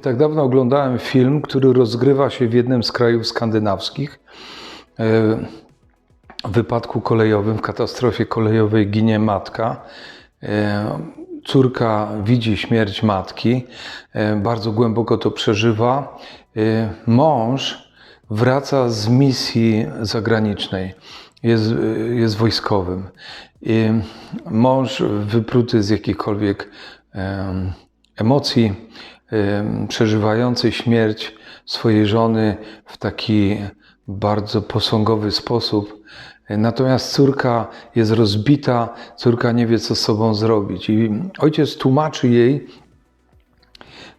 tak dawno oglądałem film, który rozgrywa się w jednym z krajów skandynawskich. E, W wypadku kolejowym, w katastrofie kolejowej ginie matka. E, Córka widzi śmierć matki, e, bardzo głęboko to przeżywa. Mąż wraca z misji zagranicznej, jest, jest wojskowym. I mąż wypruty z jakichkolwiek em, emocji, em, przeżywający śmierć swojej żony w taki bardzo posągowy sposób. Natomiast córka jest rozbita, córka nie wie, co z sobą zrobić. I ojciec tłumaczy jej,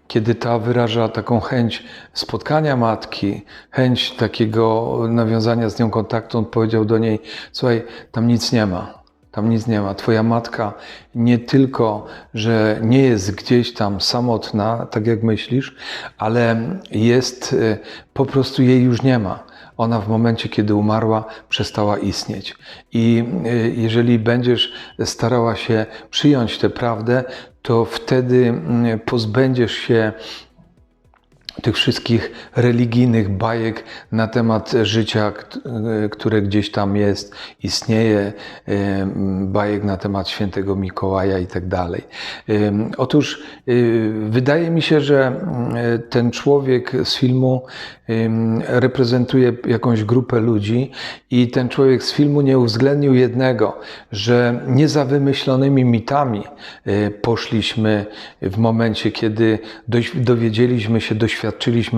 kiedy ta wyraża taką chęć spotkania matki, chęć takiego nawiązania z nią kontaktu, on powiedział do niej: Słuchaj, tam nic nie ma. Tam nic nie ma. Twoja matka nie tylko, że nie jest gdzieś tam samotna, tak jak myślisz, ale jest, y, po prostu jej już nie ma. Ona w momencie, kiedy umarła, przestała istnieć. I y, jeżeli będziesz starała się przyjąć tę prawdę, to wtedy mm, pozbędziesz się tych wszystkich religijnych bajek na temat życia, y, które gdzieś tam jest, istnieje, y, bajek na temat świętego Mikołaja i tak dalej. Otóż y, wydaje mi się, że y, ten człowiek z filmu reprezentuje jakąś grupę ludzi i ten człowiek z filmu nie uwzględnił jednego, że nie za wymyślonymi mitami poszliśmy w momencie, kiedy dowiedzieliśmy się, doświadczyliśmy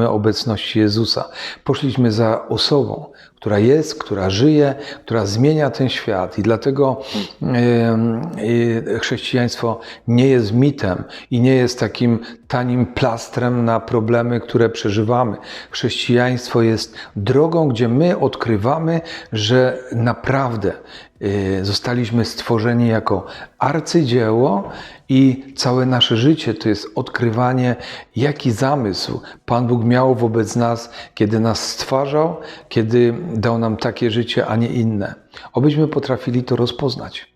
obecności Jezusa. Poszliśmy za osobą, która jest, która żyje, która zmienia ten świat. I dlatego y, chrześcijaństwo nie jest mitem i nie jest takim tanim plastrem na problemy, które przeżywamy. Chrześcijaństwo jest drogą, gdzie my odkrywamy, że naprawdę y, zostaliśmy stworzeni jako arcydzieło i całe nasze życie to jest odkrywanie, jaki zamysł Pan Bóg miał wobec nas, kiedy nas stwarzał, kiedy dał nam takie życie, a nie inne. Obyśmy potrafili to rozpoznać.